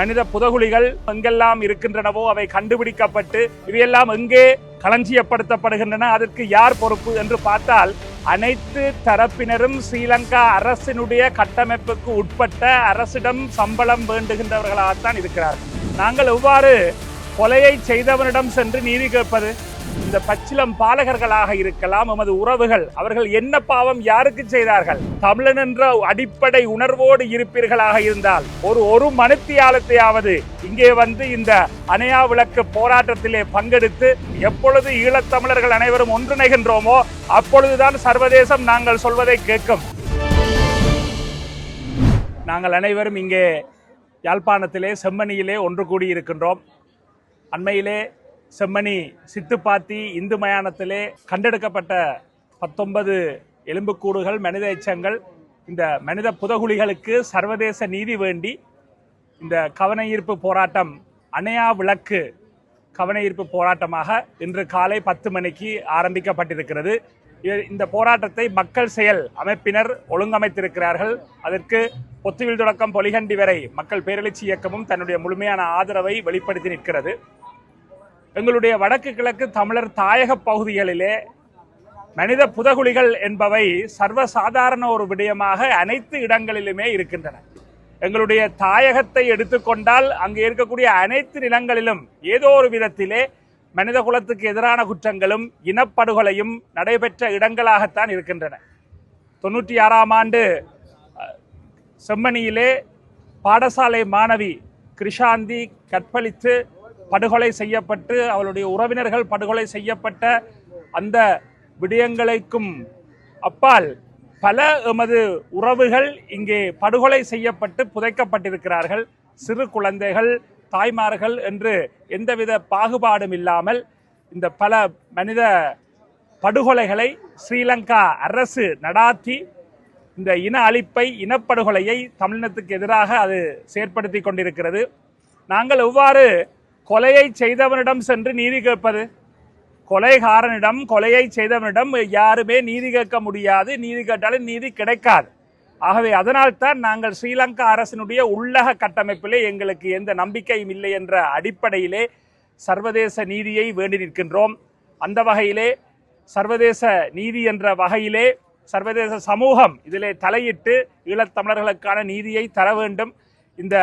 மனித புதகுலிகள் எங்கெல்லாம் இருக்கின்றனவோ அவை கண்டுபிடிக்கப்பட்டு இவையெல்லாம் எங்கே களஞ்சியப்படுத்தப்படுகின்றன அதற்கு யார் பொறுப்பு என்று பார்த்தால் அனைத்து தரப்பினரும் ஸ்ரீலங்கா அரசினுடைய கட்டமைப்புக்கு உட்பட்ட அரசிடம் சம்பளம் வேண்டுகின்றவர்களாகத்தான் இருக்கிறார்கள். நாங்கள் எவ்வாறு கொலையை செய்தவனிடம் சென்று நீதி கேட்பது? இந்த பச்சிலம் பாலகர்களாக இருக்கலாம் எமது உறவுகள். அவர்கள் என்ன பாவம் யாருக்கு செய்தார்கள்? தமிழன் என்ற அடிப்படை உணர்வோடு இருப்பீர்களாக இருந்தால் ஒரு ஒரு மனுத்தியாலத்தையாவது இங்கே வந்து இந்த அணையா விளக்கு போராட்டத்திலே பங்கெடுத்து எப்பொழுது ஈழத்தமிழர்கள் அனைவரும் ஒன்றிணைகின்றோமோ அப்பொழுதுதான் சர்வதேசம் நாங்கள் சொல்வதை கேட்கும். நாங்கள் அனைவரும் இங்கே யாழ்ப்பாணத்திலே செம்மணியிலே ஒன்று கூடியிருக்கின்றோம். அண்மையிலே செம்மணி சித்துப்பாத்தி இந்து மயானத்திலே கண்டெடுக்கப்பட்ட பத்தொன்பது எலும்புக்கூடுகள் மனித எச்சங்கள் இந்த மனித புதகுலிகளுக்கு சர்வதேச நீதி வேண்டி இந்த கவன ஈர்ப்பு போராட்டம் அணையா விளக்கு கவன ஈர்ப்பு போராட்டமாக இன்று காலை பத்து மணிக்கு ஆரம்பிக்கப்பட்டிருக்கிறது. இந்த போராட்டத்தை மக்கள் செயல் அமைப்பினர் ஒழுங்கமைத்திருக்கிறார்கள். அதற்கு பொத்துவில் தொடக்கம் பொலிகண்டி வரை மக்கள் பேரெழுச்சி இயக்கமும் தன்னுடைய முழுமையான ஆதரவை வெளிப்படுத்தி நிற்கிறது. எங்களுடைய வடக்கு கிழக்கு தமிழர் தாயக பகுதிகளிலே மனித புதகுலிகள் என்பவை சர்வசாதாரண ஒரு விடயமாக அனைத்து இடங்களிலுமே இருக்கின்றன. எங்களுடைய தாயகத்தை எடுத்துக்கொண்டால் அங்கே இருக்கக்கூடிய அனைத்து நிலங்களிலும் ஏதோ ஒரு விதத்திலே மனித குலத்துக்கு எதிரான குற்றங்களும் இனப்படுகொலையும் நடைபெற்ற இடங்களாகத்தான் இருக்கின்றன. தொண்ணூற்றி ஆறாம் ஆண்டு செம்மணியிலே பாடசாலை மாணவி கிருஷாந்தி கற்பழித்து படுகொலை செய்யப்பட்டு அவளுடைய உறவினர்கள் படுகொலை செய்யப்பட்ட அந்த விடயங்களுக்கும் அப்பால் பல எமது உறவுகள் இங்கே படுகொலை செய்யப்பட்டு புதைக்கப்பட்டிருக்கிறார்கள். சிறு குழந்தைகள் தாய்மார்கள் என்று எந்தவித பாகுபாடும் இல்லாமல் இந்த பல மனித படுகொலைகளை ஸ்ரீலங்கா அரசு நடாத்தி இந்த இன அழிப்பை இனப்படுகொலையை தமிழினத்துக்கு எதிராக அது செயற்படுத்தி கொண்டிருக்கிறது. நாங்கள் எவ்வாறு கொலையை செய்தவனிடம் சென்று நீதி கேட்பது? கொலைகாரனிடம் கொலையை செய்தவனிடம் யாருமே நீதி கேட்க முடியாது. நீதி கேட்டாலும் நீதி கிடைக்காது. ஆகவே அதனால்தான் நாங்கள் ஸ்ரீலங்கா அரசினுடைய உள்ளக கட்டமைப்பிலே எங்களுக்கு எந்த நம்பிக்கையும் இல்லை என்ற அடிப்படையிலே சர்வதேச நீதியை வேண்டி நிற்கின்றோம். அந்த வகையிலே சர்வதேச நீதி என்ற வகையிலே சர்வதேச சமூகம் இதிலே தலையிட்டு ஈழத்தமிழர்களுக்கான நீதியை தர வேண்டும். இந்த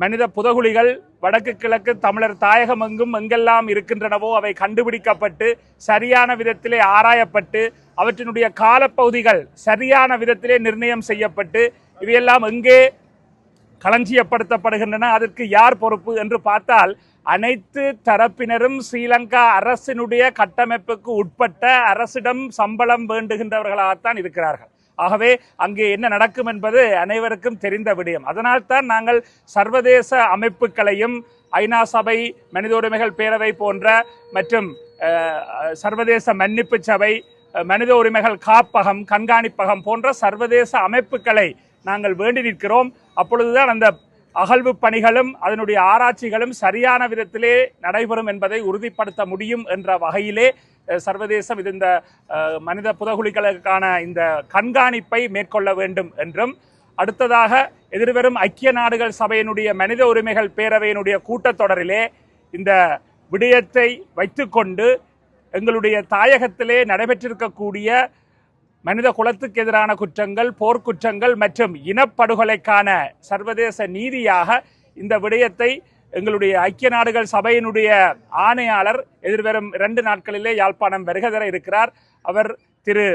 மனித புதகுலிகள் வடக்கு கிழக்கு தமிழர் தாயகம் எங்கும் எங்கெல்லாம் இருக்கின்றனவோ அவை கண்டுபிடிக்கப்பட்டு சரியான விதத்திலே ஆராயப்பட்டு அவற்றினுடைய காலப்பகுதிகள் சரியான விதத்திலே நிர்ணயம் செய்யப்பட்டு இவையெல்லாம் எங்கே களஞ்சியப்படுத்தப்படுகின்றன அதற்கு யார் பொறுப்பு என்று பார்த்தால் அனைத்து தரப்பினரும் ஸ்ரீலங்கா அரசினுடைய கட்டமைப்புக்கு உட்பட்ட அரசிடம் சம்பளம் வேண்டுகின்றவர்களாகத்தான் இருக்கிறார்கள். ஆகவே அங்கே என்ன நடக்கும் என்பது அனைவருக்கும் தெரிந்த விடயம். அதனால்தான் நாங்கள் சர்வதேச அமைப்புகளையும் ஐநா சபை மனித உரிமைகள் பேரவை போன்ற மற்றும் சர்வதேச மன்னிப்பு சபை மனித உரிமைகள் காப்பகம் கண்காணிப்பகம் போன்ற சர்வதேச அமைப்புகளை நாங்கள் வேண்டி நிற்கிறோம். அப்பொழுதுதான் அந்த அகழ்வு பணிகளும் அதனுடைய ஆராய்ச்சிகளும் சரியான விதத்திலே நடைபெறும் என்பதை உறுதிப்படுத்த முடியும் என்ற வகையிலே சர்வதேசம் இது இந்த மனித புதகுலிகளுக்கான இந்த கண்காணிப்பை மேற்கொள்ள வேண்டும் என்றும் அடுத்ததாக எதிர்வரும் ஐக்கிய நாடுகள் சபையினுடைய மனித உரிமைகள் பேரவையினுடைய கூட்டத்தொடரிலே இந்த விடயத்தை வைத்துக்கொண்டு எங்களுடைய தாயகத்திலே நடைபெற்றிருக்கக்கூடிய மனித குலத்துக்கு எதிரான குற்றங்கள் போர்க்குற்றங்கள் மற்றும் இனப்படுகொலைக்கான சர்வதேச நீதியாக இந்த விடயத்தை எங்களுடைய ஐக்கிய நாடுகள் சபையினுடைய ஆணையாளர் எதிர்வரும் இரண்டு நாட்களிலே யாழ்ப்பாணம் வருகதர இருக்கிறார். அவர் திரு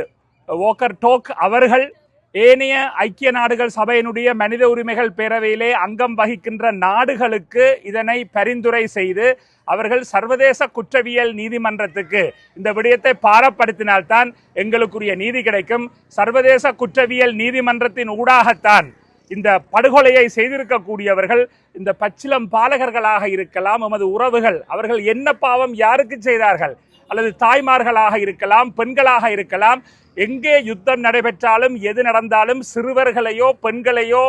ஓக்கர் டோக் அவர்கள் ஏனைய ஐக்கிய நாடுகள் சபையினுடைய மனித உரிமைகள் பேரவையிலே அங்கம் வகிக்கின்ற நாடுகளுக்கு இதனை பரிந்துரை செய்து அவர்கள் சர்வதேச குற்றவியல் நீதிமன்றத்துக்கு இந்த விடயத்தை பாரப்படுத்தினால்தான் எங்களுக்குரிய நீதி கிடைக்கும். சர்வதேச குற்றவியல் நீதிமன்றத்தின் ஊடாகத்தான் இந்த படுகொலையை செய்திருக்கக்கூடியவர்கள் இந்த பச்சிலம் பாலகர்களாக இருக்கலாம். எமது உறவுகள் அவர்கள் என்ன பாவம் யாருக்கு செய்தார்கள்? அல்லது தாய்மார்களாக இருக்கலாம் பெண்களாக இருக்கலாம் எங்கே யுத்தம் நடைபெற்றாலும் எது நடந்தாலும் சிறுவர்களையோ பெண்களையோ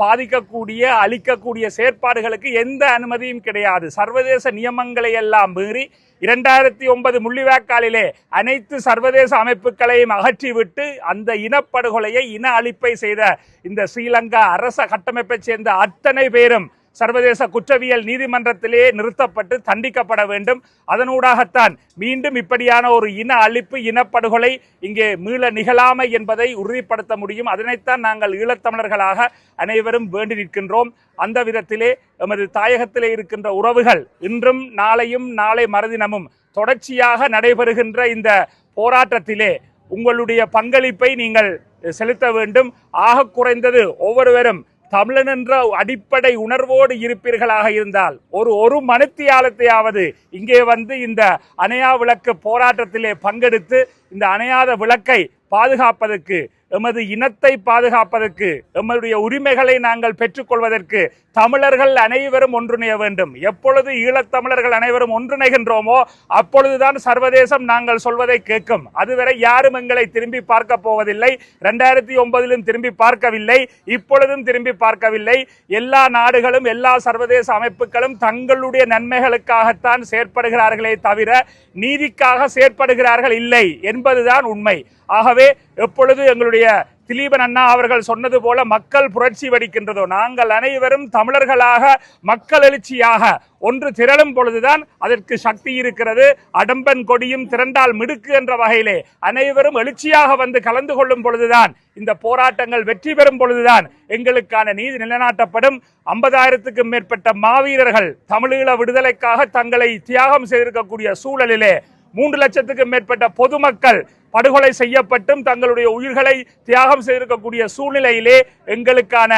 பாதிக்கக்கூடிய அழிக்கக்கூடிய செயற்பாடுகளுக்கு எந்த அனுமதியும் கிடையாது. சர்வதேச நியமங்களை எல்லாம் மீறி இரண்டாயிரத்தி ஒன்பது முள்ளிவாய்க்காலிலே அனைத்து சர்வதேச அமைப்புகளையும் அகற்றிவிட்டு அந்த இனப்படுகொலையை இன அழிப்பை செய்த இந்த ஸ்ரீலங்கா அரச கட்டமைப்பைச் சேர்ந்த அத்தனை பேரும் சர்வதேச குற்றவியல் நீதிமன்றத்திலே நிறுத்தப்பட்டு தண்டிக்கப்பட வேண்டும். அதனூடாகத்தான் மீண்டும் இப்படியான ஒரு இன அழிப்பு இனப்படுகொலை இங்கே மீள நிகழாமை என்பதை உறுதிப்படுத்த முடியும். அதனைத்தான் நாங்கள் ஈழத்தமிழர்களாக அனைவரும் வேண்டி நிற்கின்றோம். அந்த விதத்திலே எமது தாயகத்திலே இருக்கின்ற உறவுகள் இன்றும் நாளையும் நாளை மறுதினமும் தொடர்ச்சியாக நடைபெறுகின்ற இந்த போராட்டத்திலே உங்களுடைய பங்களிப்பை நீங்கள் செலுத்த வேண்டும். ஆக குறைந்தது ஒவ்வொருவரும் தமிழன் என்ற அடிப்படை உணர்வோடு இருப்பீர்களாக இருந்தால் ஒரு ஒரு மணித்தியாலத்தையாவது இங்கே வந்து இந்த அணையா விளக்கு போராட்டத்திலே பங்கெடுத்து இந்த அணையாத விளக்கை பாதுகாப்பதற்கு எமது இனத்தை பாதுகாப்பதற்கு எம்முடைய உரிமைகளை நாங்கள் பெற்றுக்கொள்வதற்கு தமிழர்கள் அனைவரும் ஒன்றிணைய வேண்டும். எப்பொழுது ஈழத்தமிழர்கள் அனைவரும் ஒன்றிணைகின்றோமோ அப்பொழுதுதான் சர்வதேசம் நாங்கள் சொல்வதை கேட்கும். அதுவரை யாரும் எங்களை திரும்பி பார்க்க போவதில்லை. ரெண்டாயிரத்தி ஒன்பதிலும் திரும்பி பார்க்கவில்லை. இப்பொழுதும் திரும்பி பார்க்கவில்லை. எல்லா நாடுகளும் எல்லா சர்வதேச அமைப்புகளும் தங்களுடைய நன்மைகளுக்காகத்தான் செயற்படுகிறார்களே தவிர நீதிக்காக செயற்படுகிறார்கள் இல்லை என்பதுதான் உண்மை. ஆகவே எப்பொழுது எங்களுடைய திலீபன் அண்ணா அவர்கள் சொன்னது போல மக்கள் புரட்சி வடிக்கின்றதோ நாங்கள் அனைவரும் தமிழர்களாக மக்கள் எழுச்சியாக ஒன்று திரளும் பொழுதுதான் அதற்கு சக்தி இருக்கிறது. அடம்பன் கொடியும் திரண்டால் மிடுக்கு என்ற வகையிலே அனைவரும் எழுச்சியாக வந்து கலந்து கொள்ளும் பொழுதுதான் இந்த போராட்டங்கள் வெற்றி பெறும் பொழுதுதான் எங்களுக்கான நீதி நிலைநாட்டப்படும். ஐம்பதாயிரத்துக்கும் மேற்பட்ட மாவீரர்கள் தமிழீழ விடுதலைக்காக தங்களை தியாகம் செய்திருக்கக்கூடிய சூழலிலே மூன்று லட்சத்துக்கும் மேற்பட்ட பொதுமக்கள் படுகொலை செய்யப்பட்டும் தங்களுடைய உயிர்களை தியாகம் செய்திருக்கக்கூடிய சூழ்நிலையிலே எங்களுக்கான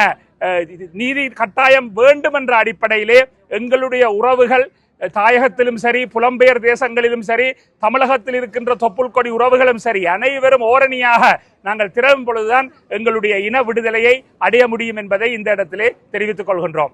நீதி கட்டாயம் வேண்டும் என்ற அடிப்படையிலே எங்களுடைய உறவுகள் தாயகத்திலும் சரி புலம்பெயர் தேசங்களிலும் சரி தமிழகத்தில் இருக்கின்ற தொப்புள் கொடி உறவுகளும் சரி அனைவரும் ஓரணியாக நாங்கள் திறவும் பொழுதுதான் எங்களுடைய இன விடுதலையை அடைய முடியும் என்பதை இந்த இடத்திலே தெரிவித்துக் கொள்கின்றோம்.